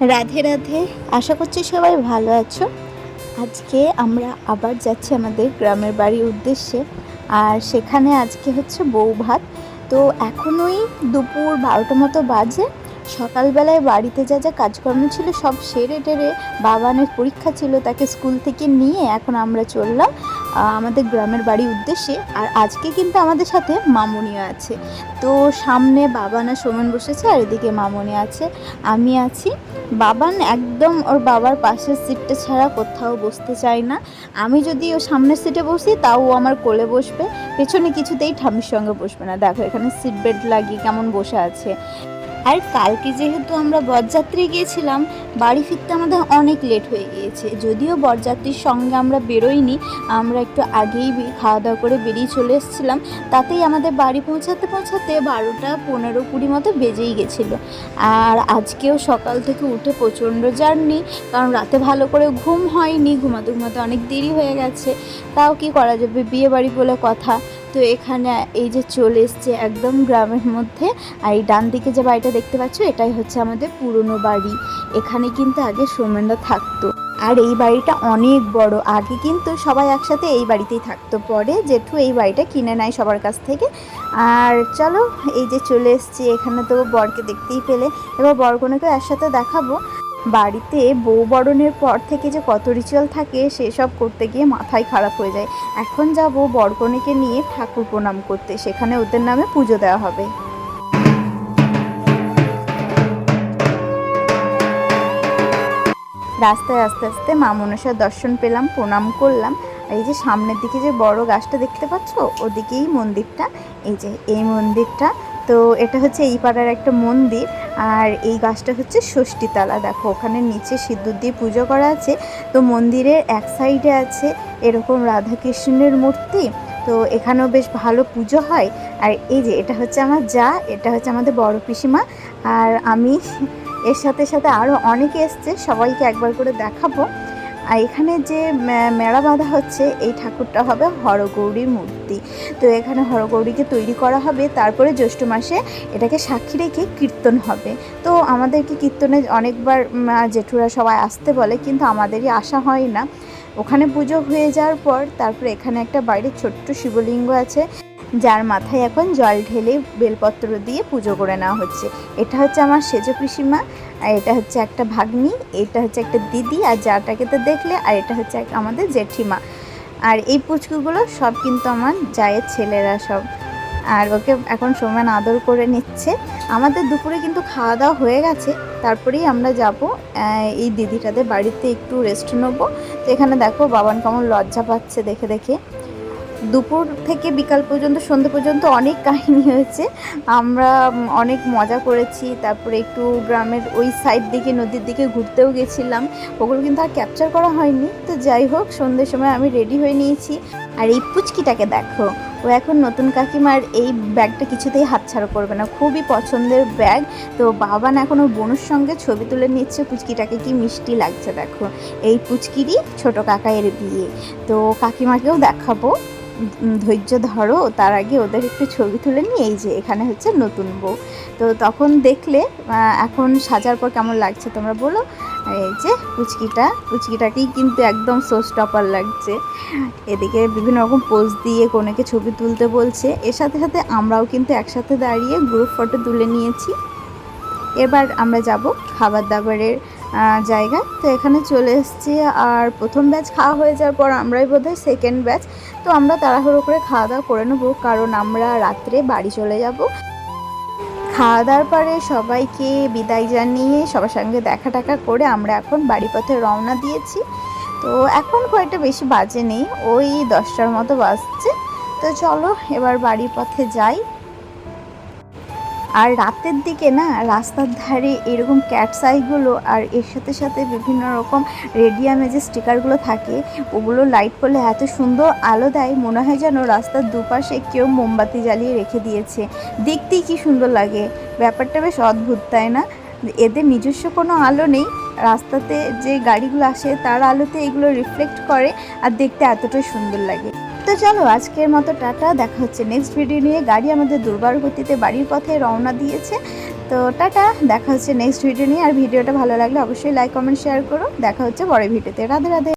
রাধে রাধে। আশা করছি সবাই ভালো আছো। আজকে আমরা আবার যাচ্ছি আমাদের গ্রামের বাড়ির উদ্দেশ্যে। আর সেখানে আজকে হচ্ছে বউ ভাত। তো এখনোই দুপুর বারোটা মতো বাজে। সকালবেলায় বাড়িতে যা যা কাজকর্ম ছিল সব সেরে টেরে বাবানের পরীক্ষা ছিল তাকে স্কুল থেকে নিয়ে এখন আমরা চললাম। আমাদের গ্রামের বাড়ির উদ্দেশ্যে। আর আজকে কিন্তু আমাদের সাথে মামুনিও আছে। তো সামনে বাবানা সোমন বসেছে, আর এদিকে মামনি আছে, আমি আছি। বাবান একদম ওর বাবার পাশের সিটটা ছাড়া কোথাও বসতে চায় না। আমি যদি ও সামনের সিটে বসি, তাও ও আমার কোলে বসবে। পেছনে কিছুতেই ঠামির সঙ্গে বসবে না। দেখো এখানে সিট বেল্ট লাগিয়ে কেমন বসে আছে। আর কালকে যেহেতু আমরা বরযাত্রী গিয়েছিলাম, বাড়ি ফিরতে আমাদের অনেক লেট হয়ে গিয়েছে। যদিও বরযাত্রীর সঙ্গে আমরা বেরোইনি, আমরা একটু আগেই খাওয়া দাওয়া করে বেরিয়ে চলে এসেছিলাম। তাতেই আমাদের বাড়ি পৌঁছাতে পৌঁছাতে বারোটা পনেরো কুড়ি মতো বেজেই গেছিল। আর আজকেও সকাল থেকে উঠে প্রচণ্ড জার্নি, কারণ রাতে ভালো করে ঘুম হয়নি, ঘুমাতে ঘুমাতে অনেক দেরি হয়ে গেছে। তাও কি করা যাবে? বিয়ে বাড়ি বলে কথা। তো এখানে এই যে চলে এসছে একদম গ্রামের মধ্যে। আর এই ডান দিকে যে বাড়িটা দেখতে পাচ্ছ, এটাই হচ্ছে আমাদের পুরনো বাড়ি। এখানে কিন্তু আগে সোমেনদা থাকতো। আর এই বাড়িটা অনেক বড়। আগে কিন্তু সবাই একসাথে এই বাড়িতেই থাকতো। পরে জেঠু এই বাড়িটা কিনে নেয় সবার কাছ থেকে। আর চলো, এই যে চলে এসছি। এখানে তো বরকে দেখতেই পেলে। এবার বরকনেকেও একসাথে দেখাবো। বাড়িতে বউ বরণের পর থেকে যে কত রিচুয়াল থাকে, সেসব করতে গিয়ে মাথায় খারাপ হয়ে যায়। এখন যাব বরকনেকে নিয়ে ঠাকুর প্রণাম করতে। সেখানে ওদের নামে পুজো দেওয়া হবে। রাস্তায় আস্তে আস্তে মা মনসার দর্শন পেলাম, প্রণাম করলাম। এই যে সামনের দিকে যে বড় গাছটা দেখতে পাচ্ছ, ওদিকেই মন্দিরটা। এই যে এই মন্দিরটা তো এটা হচ্ছে এই পাড়ার একটা মন্দির, আর এই গাছটা হচ্ছে ষষ্ঠীতলা। দেখো, ওখানে নিচে সিঁদুর দিয়ে পুজো করা আছে। তো মন্দিরের এক সাইডে আছে এরকম রাধাকৃষ্ণের মূর্তি। তো এখানেও বেশ ভালো পুজো হয়। আর এই যে, এটা হচ্ছে আমার যা, এটা হচ্ছে আমাদের বড় পিসিমা। আর আমি এর সাথে সাথে আরও অনেকে এসছে, সবাইকে একবার করে দেখাবো। আর এখানে যে মেলা বাঁধা হচ্ছে, এই ঠাকুরটা হবে হরগৌরীর মূর্তি। তো এখানে হরগৌরীকে তৈরি করা হবে, তারপরে জ্যৈষ্ঠ মাসে এটাকে সাক্ষী রেখে কীর্তন হবে। তো আমাদেরকে কীর্তনে অনেকবার জেঠুরা সবাই আসতে বলে, কিন্তু আমাদেরই আসা হয় না। ওখানে পুজো হয়ে যাওয়ার পর, তারপরে এখানে একটা বাইরে ছোট্ট শিবলিঙ্গ আছে। যার মাথায় এখন জল ঢেলে বেলপত্র দিয়ে পুজো করে নেওয়া হচ্ছে। এটা হচ্ছে আমার সেজ পিসিমা, আর এটা হচ্ছে একটা ভাগ্নি, এটা হচ্ছে একটা দিদি, আর যাটাকে তো দেখলে, আর এটা হচ্ছে আমাদের জেঠিমা। আর এই পুচকুগুলো সব কিন্তু আমার জায়ের ছেলেরা সব। আর ওকে এখন সমান আদর করে নিচ্ছে। আমাদের দুপুরে কিন্তু খাওয়া দাওয়া হয়ে গেছে, তারপরেই আমরা যাব এই দিদিটাদের বাড়িতে একটু রেস্ট নেব। তো এখানে দেখো, বাবান কেমন লজ্জা পাচ্ছে দেখে দেখে। দুপুর থেকে বিকাল পর্যন্ত, সন্ধ্যে পর্যন্ত অনেক কাহিনী হয়েছে। আমরা অনেক মজা করেছি। তারপরে একটু গ্রামের ওই সাইড দিকে, নদীর দিকে ঘুরতেও গেছিলাম। ওগুলো কিন্তু আর ক্যাপচার করা হয়নি। তো যাই হোক, সন্ধ্যের সময় আমি রেডি হয়ে নিয়েছি। আর এই পুচকিটাকে দেখো, ও এখন নতুন কাকিমার এই ব্যাগটা কিছুতেই হাতছাড়া করবে না। খুবই পছন্দের ব্যাগ। তো বাবান এখন ওর বোনের সঙ্গে ছবি তুলে নিচ্ছে। পুচকিটাকে কি মিষ্টি লাগছে দেখো। এই পুচকিরই ছোট কাকাইয়ের বিয়ে। তো কাকিমাকেও দেখাবো। ধৈর্য ধরো, তার আগে ওদের একটু ছবি তুলে নিয়ে এই যে এখানে হচ্ছে নতুন বউ। তো তখন দেখলে এখন সাজার পর কেমন লাগছে তোমরা বলো? এই যে পুচকিটা, পুচকিটাকেই কিন্তু একদম শো স্টপার লাগছে। এদিকে বিভিন্ন রকম পোজ দিয়ে কোনেকে ছবি তুলতে বলছে। এর সাথে সাথে আমরাও কিন্তু একসাথে দাঁড়িয়ে গ্রুপ ফটো তুলে নিয়েছি। এবার আমরা যাব খাবার দাবারের জায়গা। তো এখানে চলে এসেছি। আর প্রথম ব্যাচ খাওয়া হয়ে যাওয়ার পর আমরাই বোধহয় সেকেন্ড ব্যাচ তো আমরা তাড়াহুড়ো করে খাওয়া দাওয়া করে নেব, কারণ আমরা রাত্রে বাড়ি চলে যাব। খাওয়া দাওয়ার পরে সবাইকে বিদায় জানিয়ে, সবার সঙ্গে দেখা টাকা করে আমরা এখন বাড়ি পথে রওনা দিয়েছি। তো এখন কয়েকটা বেশি বাজে নেই, ওই দশটার মতো বাজছে। তো চলো, এবার বাড়ির পথে যাই। আর রাতের দিকে না, রাস্তার ধারে এরকম ক্যাটসাইগুলো আর এর সাথে সাথে বিভিন্ন রকম রেডিয়ামে যে স্টিকারগুলো থাকে, ওগুলো লাইট করলে এত সুন্দর আলো দেয়, মনে হয় যেন রাস্তার দুপাশে কেউ মোমবাতি জ্বালিয়ে রেখে দিয়েছে। দেখতেই কি সুন্দর লাগে। ব্যাপারটা বেশ অদ্ভুত, তাই না? এদের নিজস্ব কোনো আলো নেই। রাস্তাতে যে গাড়িগুলো আসে, তার আলোতে এগুলো রিফ্লেক্ট করে আর দেখতে এতটাই সুন্দর লাগে। তো চলো, আজকের মতো টাটা। দেখা হচ্ছে নেক্সট ভিডিও নিয়ে। গাড়ি আমাদের দুর্বার গতিতে বাড়ির পথে রওনা দিয়েছে। তো টাটা, দেখা হচ্ছে নেক্সট ভিডিও নিয়ে। আর ভিডিওটা ভালো লাগলে অবশ্যই লাইক কমেন্ট শেয়ার করো। দেখা হচ্ছে পরের ভিডিওতে রাধে রাধে।